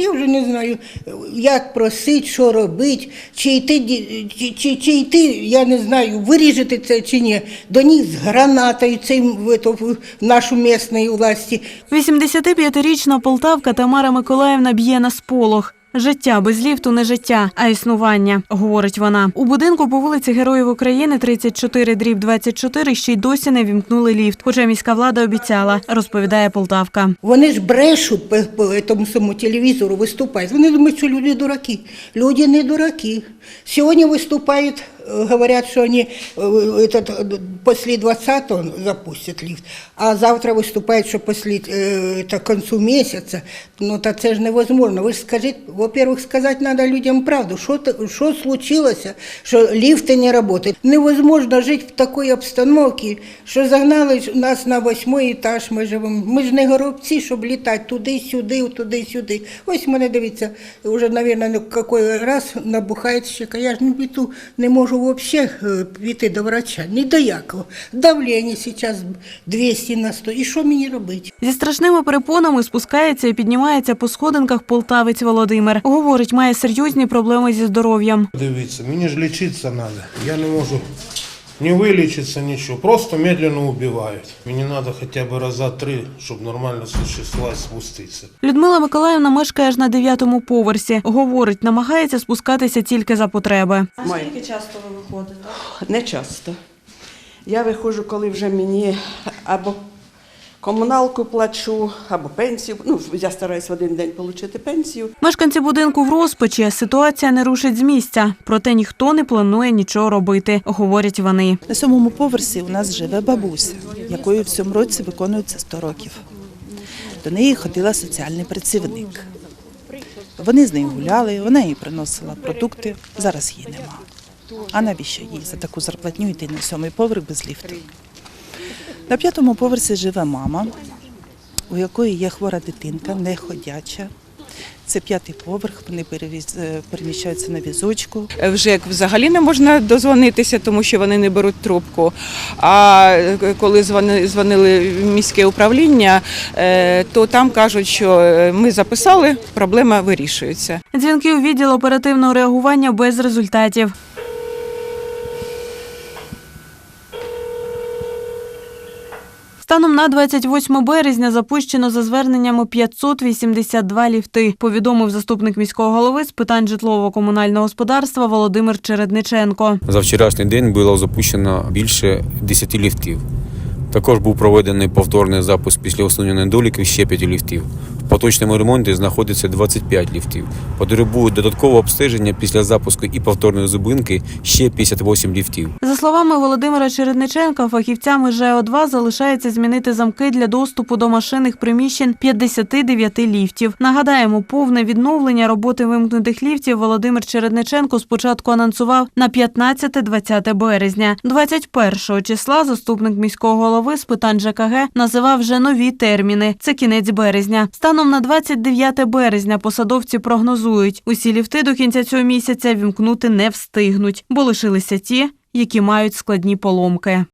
Я вже не знаю, як просити, що робити, чи йти, чи, чи, чи йти, я не знаю, виріжете це чи ні. До них з гранатою цим в, нашу місної власті. 85-річна полтавка Тамара Миколаївна б'є на сполох. Життя без ліфту не життя, а існування, говорить вона. У будинку по вулиці Героїв України 34 дріб 24 ще й досі не вімкнули ліфт, хоча міська влада обіцяла, розповідає Полтавка. Вони ж брешуть по, тому самому телевізору, виступають. Вони думають, що люди дураки. Люди не дураки. Сьогодні виступають, е, говорять, що вони е, этот, е, після 20-го запустять ліфт, а завтра виступають, що після е, та, концу місяця. Ну, та це ж невозможно. Ви ж скажіть, во-первых, сказати треба людям правду, що случилося, що ліфти не працюють. Невозможно жити в такій обстановці, що загнали нас на восьмий етаж, ми живемо. Ми ж не горобці, щоб літати туди-сюди, туди-сюди. Ось мене дивіться, вже, мабуть, який раз набухає щека. Я ж не не можу взагалі піти до врача, ні до якого. Давлення зараз 200 на 100. І що мені робити? Зі страшними перепонами спускається і піднімається по сходинках полтавець Володимир. Говорить, має серйозні проблеми зі здоров'ям. Дивіться, мені ж лічитися треба. Я не можу ні вылечится нічого. Просто медленно убивають. Мені треба хоча б раза три, щоб нормально существувати, спуститися. Людмила Миколаївна мешкає аж на дев'ятому поверсі. Говорить, намагається спускатися тільки за потреби. А скільки часто ви виходите? Не часто. Я виходжу, коли вже мені або комуналку плачу, або пенсію. Ну, я стараюсь в один день отримати пенсію. Мешканці будинку в розпачі. Ситуація не рушить з місця. Проте ніхто не планує нічого робити, говорять вони. На сьомому поверсі у нас живе бабуся, якої в цьому році виконується 100 років. До неї ходила соціальний працівник. Вони з нею гуляли, вона їй приносила продукти. Зараз її нема. А навіщо їй за таку зарплатню йти на сьомий поверх без ліфту? На п'ятому поверсі живе мама, у якої є хвора дитинка, неходяча. Це п'ятий поверх, вони перевіз- е, переміщаються на візочку. В ЖЕК взагалі не можна дозвонитися, тому що вони не беруть трубку. А е, коли дзвонили в міське управління, е, то там кажуть, що е, ми записали, проблема вирішується. Дзвінки у відділ оперативного реагування без результатів. Станом на 28 березня запущено за зверненнями 582 ліфти, повідомив заступник міського голови з питань житлово-комунального господарства Володимир Чередниченко. За вчорашній день було запущено більше 10 ліфтів. Також був проведений повторний запуск після усунення недоліків ще 5 ліфтів. Поточному ремонті знаходиться 25 ліфтів. Потребують додаткового обстеження після запуску і повторної зупинки ще 58 ліфтів. За словами Володимира Чередниченка, фахівцями ЖЕО-2 залишається змінити замки для доступу до машинних приміщень 59 ліфтів. Нагадаємо, повне відновлення роботи вимкнутих ліфтів Володимир Чередниченко спочатку анонсував на 15-20 березня. 21 числа заступник міського голови з питань ЖКГ називав вже нові терміни. Це кінець березня. Станом на 29 березня посадовці прогнозують, усі ліфти до кінця цього місяця вімкнути не встигнуть, бо лишилися ті, які мають складні поломки.